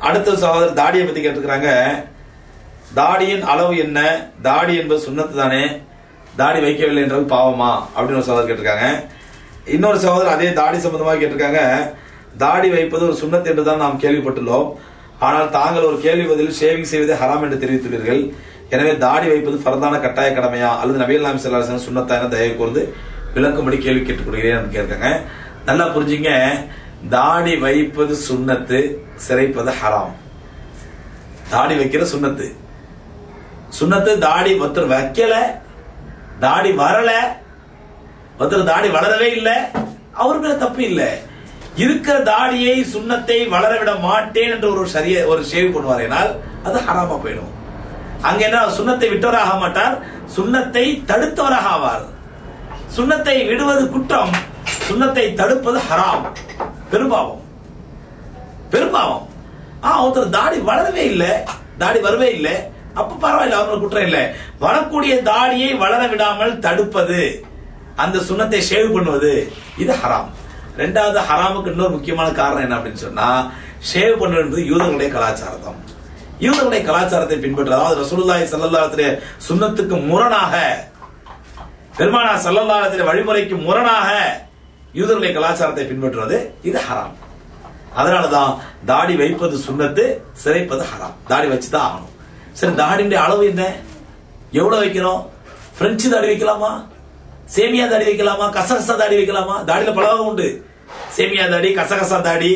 அடுத்த சகோதரர் தாடியை பத்தி கேட்டுக்கிறாங்க தாடியின் அளவு என்ன? தாடி என்பது சுண்ணத்து தானே? தாடி வைக்கவில்லை என்றது பாவமா? அப்படின்னு ஒரு சகோதரர் கேட்டிருக்காங்க. இன்னொரு சகோதரர் அதே தாடி சம்பந்தமாக கேட்டிருக்காங்க. தாடி வைப்பது ஒரு சுண்ணத் என்று தான் நாம் கேள்விப்பட்டுள்ளோம். ஆனால் தாங்கள் ஒரு கேள்வி பதில் ஷேவிங் செய்வதே ஹராம் என்று தெரிவித்துள்ளீர்கள். எனவே தாடி வைப்பது ஃபரதான கட்டாய கடமையா? அல்லது நபிகள் நாம் செல்லாசன் சுண்ணத்தான தயவு கூர்ந்து விளக்கும்படி கேள்வி கேட்டுக்கொள்கிறேன் கேட்காங்க நல்லா புரிஞ்சுங்க. தாடி வைப்பது சுண்ணத்து சிறைப்பது ஹராம். தாடி வைக்கிற சுண்ணத்து. சுண்ணத்து தாடி ஒருத்தர் வைக்கல தாடி வரல ஒருத்தர் தாடி வளரவே இல்லை அவர் மேல தப்பு இல்லை. இருக்கிற தாடியை சுண்ணத்தை வளர விட மாட்டேன் என்று ஒரு சரிய ஒரு ஷேவ் பண்ணுவாரேனால் அது ஹராமா போயிடும். அங்க என்ன சுண்ணத்தை விட்டவராக மாட்டார் சுண்ணத்தை தடுத்தவராக ஆவார். சுண்ணத்தை விடுவது குற்றம் சுண்ணத்தை தடுப்பது ஹராம். பெரும்பாவம். பெரும்பாவம். ஆ ஒருத்தர் தாடி வளரவே இல்லை. தாடி வரவே இல்லை. அப்ப பரவாயில்ல அவங்களுக்கு குற்றம் இல்லை. வரக்கூடிய தாடியை வளர விடாமல் தடுப்பது. அந்த சுண்ணத்தை ஷேவ் பண்ணுவது. இது ஹராம். ரெண்டாவது ஹராமுக்கு இன்னொரு முக்கியமான காரணம் என்ன அப்படின்னு சொன்னா ஷேவ் பண்ணுறது யூதர்களுடைய கலாச்சாரம் யூதர்களுடைய கலாச்சாரத்தை பின்பற்ற அதாவது ரசூலுல்லாய் ஸல்லல்லாஹு சுண்ணத்துக்கு முரணாக பெருமானா ஸல்லல்லாஹு வழிமுறைக்கு முரணாக யூதர்களுடைய கலாச்சாரத்தை பின்பற்றுவது இது ஹராம். அதனாலதான் தாடி வைப்பது சுண்ணத்து சிறைப்பது ஹராம். தாடி வச்சுதான் ஆகணும். சரி தாடியுடைய அளவு என்ன? எவ்வளவு வைக்கணும்? பிரெஞ்சு தாடி வைக்கலாமா? சேமியா தாடி வைக்கலாமா? கசகசா தாடி வைக்கலாமா? தாடியில பல வகை உண்டு. சேமியா தாடி கசகசா தாடி.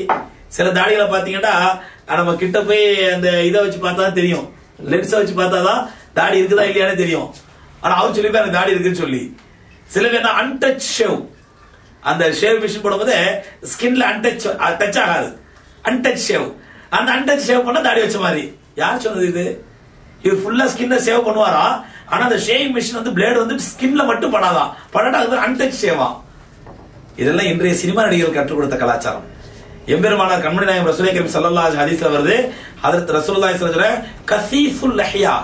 சில தாடிகளை பார்த்தீங்கன்னா நம்ம கிட்ட போய் அந்த இதை வச்சு பார்த்தா தான் தெரியும் லென்ஸை வச்சு பார்த்தா தான் தாடி இருக்குதா இல்லையானே தெரியும். ஆனால் அவர் சொல்லி எனக்கு தாடி இருக்குன்னு சொல்லி. சில பேர் அன்டச் ஷேவ் அந்த ஷேவ் மிஷின் போடும்போது ஸ்கின்ல அன்டச் டச் ஆகாது. அன்டச் ஷேவ் அந்த அன்டச் ஷேவ் பண்ண தாடி வச்ச மாதிரி. யார் சொன்னது இது? இது ஃபுல்லா ஸ்கின்ல சேவ் பண்ணுவாரா? ஆனா அந்த ஷேவிங் மிஷின் வந்து பிளேடு வந்து ஸ்கின்ல மட்டும் படாதா? படாட்டா அது அன்டச் ஷேவா இதெல்லாம் இன்றைய சினிமா நடிகர்கள் கற்றுக் கொடுத்த கலாச்சாரம். எம்பெருமானார் கண்மணி நாயகம் ரசூலை கரீம் ஸல்லல்லாஹு ஹதீஸ்ல வருது. அதற்கு ரசூல்லா சொல்ற கசீசுல் லஹியா.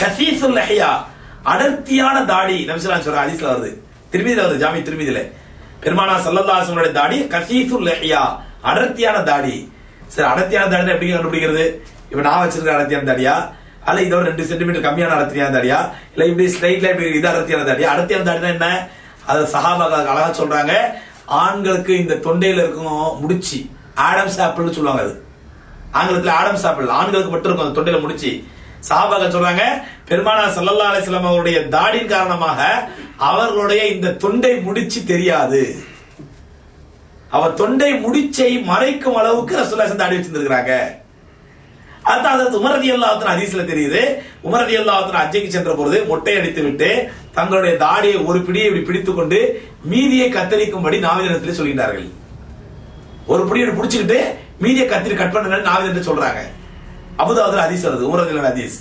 கசீசுல் லஹியா. அடர்த்தியான தாடி. நபிசுல்லாஹு சொல்ற ஹதீஸ்ல வருது. திருமதியில வருது ஜாமி திருமதியில. பெருமானா சல்லல்லாசனுடைய தாடி கசீசு லஹியா அடர்த்தியான தாடி. சரி அடர்த்தியான தாடி எப்படி கண்டுபிடிக்கிறது? இப்ப நான் வச்சிருக்க அடர்த்தியான தாடியா? அல்ல இதோட ரெண்டு சென்டிமீட்டர் கம்மியான அடர்த்தியான தாடியா? இல்ல இப்படி ஸ்ட்ரைட்ல இப்படி இது அடர்த்தியான தாடியா? அடர்த்தியான தாடினா என்ன? அது சஹாபாக்கள் அழகா சொல்றாங்க. ஆண்களுக்கு இந்த தொண்டையில இருக்கும் முடிச்சு ஆடம்ஸ் ஆப்பிள்னு சொல்லுவாங்க அது. ஆங்கிலத்தில் ஆடம்ஸ் ஆப்பிள் ஆண்களுக்கு மட்டும் இருக்கும் அந்த தொண்டையில முடிச்சு. சஹாபாக்கள் சொல்றாங்க பெருமானா சல்லல்லா அலிஸ்லாம் அவருடைய தாடின் காரணமாக அவர்களுடைய இந்த தொண்டை முடிச்சு தெரியாது. அவர் தொண்டை முடிச்சை மறைக்கும் அளவுக்கு ரசூல்லா தாடி வச்சிருந்திருக்கிறாங்க. அதான் அதற்கு உமரதி அல்லாஹத்தின் அதிசல தெரியுது. உமரதி அல்லாஹத்தின் அஜைக்கு சென்ற பொழுது மொட்டை அடித்து விட்டு தங்களுடைய தாடியை ஒரு பிடியை இப்படி பிடித்துக்கொண்டு மீதியை கத்தரிக்கும்படி நாவிதனத்தில் சொல்கிறார்கள் ஒரு பிடியை இப்படி பிடிச்சுக்கிட்டு மீதியை கத்திரி கட் பண்ண நாவிதன் சொல்றாங்க. அபுதாபுல ஹதீஸ் வருது உமரதில் ஹதீஸ்.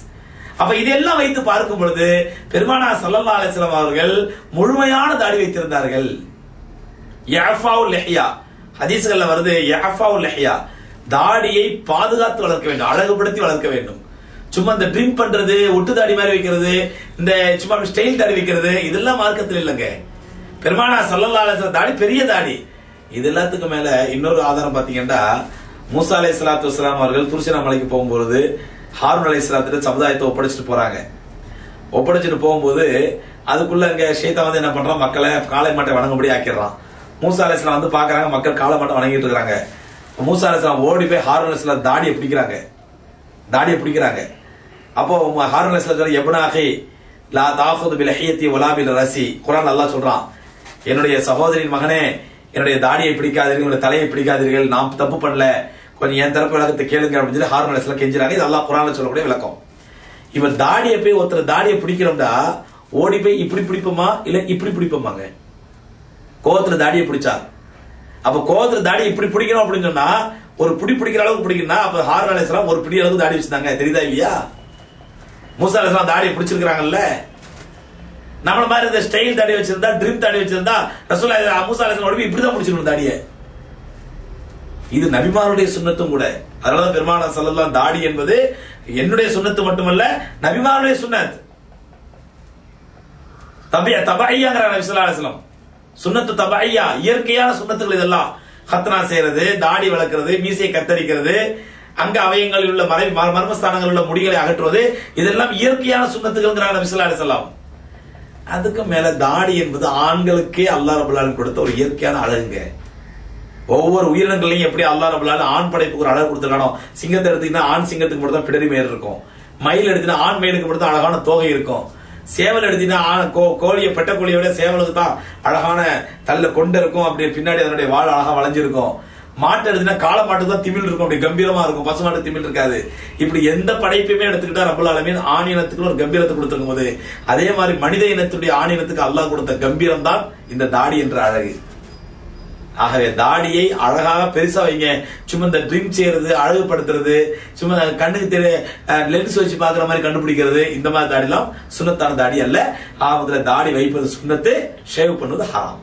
அப்ப இதெல்லாம் வைத்து பார்க்கும் பொழுது பெருமானா சல்லல்லா அலிஸ்லாம் அவர்கள் முழுமையான தாடி வைத்திருந்தார்கள். யாஃபாவுல் லெஹியா. ஹதீஸ்கள்ல வருது யாஃபாவுல் லெஹியா. தாடியை பாதுகாத்து வளர்க்க வேண்டும் அழகுபடுத்தி வளர்க்க வேண்டும். சும்மா இந்த ட்ரிம் பண்றது ஒட்டு தாடி மாதிரி வைக்கிறது இந்த சும்மா ஸ்டைல் தாடி வைக்கிறது இதெல்லாம் மார்க்கத்தில் இல்லைங்க. பெருமானா சல்லல்லா அலிஸ்லாம் தாடி பெரிய தாடி. இது எல்லாத்துக்கும் மேல இன்னொரு ஆதாரம் பாத்தீங்கன்னா மூசா அலை சலாத்து வஸ்லாம் அவர்கள் துருசினாமலைக்கு போகும்போது ஹார்மன் அலை சலாத்திட்ட சமுதாயத்தை ஒப்படைச்சிட்டு போறாங்க. ஒப்படைச்சிட்டு போகும்போது அதுக்குள்ள அங்க ஷேத்தா வந்து என்ன பண்றான்? மக்களை காளை மாட்டை வணங்கும்படி ஆக்கிடுறான். மூசா அலிஸ்லாம் வந்து பாக்குறாங்க மக்கள் காளை மாட்டை வணங்கிட்டு இருக்காங்க. மூசா அலிஸ்லாம் ஓடி போய் ஹாரூன் அலிஸ்லாம் தாடியை பிடிக்கிறாங்க. தாடியை பிடிக்கிறாங்க. அப்போ ஹாரூன் அலிஸ்லாம் சொல்ற எபனாகி லா தாஃபுது பில் ஹியத்தி உலாபில் ரசி. குரான் நல்லா சொல்றான் என்னுடைய சகோதரின் மகனே என்னுடைய தாடியை பிடிக்காதீர்கள் என்னுடைய தலையை பிடிக்காதீர்கள் நாம் தப்பு பண்ணல. கொஞ்சம் என் தரப்பு விளக்கத்தை கேளுங்க அப்படின்னு சொல்லி ஹாரூன் அலிஸ்லாம் கெஞ்சுறாங்க. இது எல்லாம் குரான்ல சொல்லக்கூடிய விளக்கம். இவன் தாடியை போய் ஒருத்தர் தாடியை பிடிக்கிறோம்டா ஓடி போய் இப்படி பிடிப்போமா? இல்ல இப்படி பிடிப்போமாங்க? கோவத்துல தாடியை பிடிச்சா? அப்ப கோவத்துல தாடி இப்படி பிடிக்கணும் அப்படின்னு சொன்னா ஒரு பிடி பிடிக்கிற அளவுக்கு பிடிக்கணும்னா அப்ப ஹாரன் அலிஸ்லாம் ஒரு பிடி அளவுக்கு தாடி வச்சிருந்தாங்க தெரியுதா இல்லையா? மூசா அலிஸ்லாம் தாடியை பிடிச்சிருக்கிறாங்கல்ல? நம்மள மாதிரி இந்த ஸ்டைல் தாடி வச்சிருந்தா ட்ரிம் தாடி வச்சிருந்தா ரசூலா மூசா அலிஸ்லாம் உடம்பு இப்படிதான் பிடிச்சிருக்கணும் தாடியை. இது நபிமாருடைய சுண்ணத்தும் கூட. அதனாலதான் பெருமான சொல்லலாம் தாடி என்பது என்னுடைய சுண்ணத்து மட்டுமல்ல நபிமாருடைய சுண்ணத். தபையா தபாய்யாங்கிற நபி சுண்ணத்து தபாய்யா இயற்கையான சுண்ணத்துகள் இதெல்லாம். ஹத்னா செய்யறது தாடி வளர்க்கறது மீசையை கத்தரிக்கிறது அங்க அவயங்களில் உள்ள மறை ம- மர்மஸ்தானங்களில் உள்ள முடிகளை அகற்றுவது இதெல்லாம் இயற்கையான சுண்ணத்துகள்ங்கிறாங்க நபி சொல்லலாம் அதுக்கு மேல தாடி என்பது ஆண்களுக்கே அல்லாஹ் ரபுல் கொடுத்த ஒரு இயற்கையான அழகுங்க. ஒவ்வொரு உயிரினங்களையும் எப்படி அல்லாஹ் ரபுல் ஆண் படைப்புக்கு ஒரு அழகு கொடுத்துருக்கானோ சிங்கத்தை எடுத்தீங்கன்னா ஆண் சிங்கத்துக்கு மட்டும் தான் பிடரி மேல் இருக்கும். மயில் எடுத்தீங்கன்னா ஆண் மயிலுக்கு மட்டும் தான் அழகான தோகை இருக்கும். சேவல் எடுத்தீங்கன்னா ஆண் கோ- கோழியை பெட்ட கோழியை விட சேவலுக்கு தான் அழகான தள்ள கொண்டு இருக்கும். அப்படி பின்னாடி அதனுடைய வாழ் அழகாக வளைஞ்சிருக்கும். மாட்டு எடுத்தீங்கன்னா காளை மாட்டு தான் திமிழ் இருக்கும். அப்படி கம்பீரமா இருக்கும். பசு மாட்டு திமிழ் இருக்காது. இப்படி எந்த படைப்பையுமே எடுத்துக்கிட்டா ரப்பல் ஆலமீன் ஆண் இனத்துக்கு ஒரு கம்பீரத்தை கொடுத்துருக்கும் போது அதே மாதிரி மனித இனத்துடைய ஆண் இனத்துக்கு அல்லாஹ் கொடுத்த கம்பீரம் தான் இந்த தாடி என்ற அழகு. ஆகவே தாடியை அழகாக பெருசா வைங்க. சும்மா இந்த ட்ரிம் செய்யறது அழகுபடுத்துறது சும்மா கண்ணுக்கு தெரிய லென்ஸ் வச்சு பாக்குற மாதிரி கண்டுபிடிக்கிறது இந்த மாதிரி தாடிலாம் சுண்ணத்தான தாடி அல்ல. ஆபத்துல தாடி வைப்பது சுண்ணத்து ஷேவ் பண்ணுவது ஹராம்.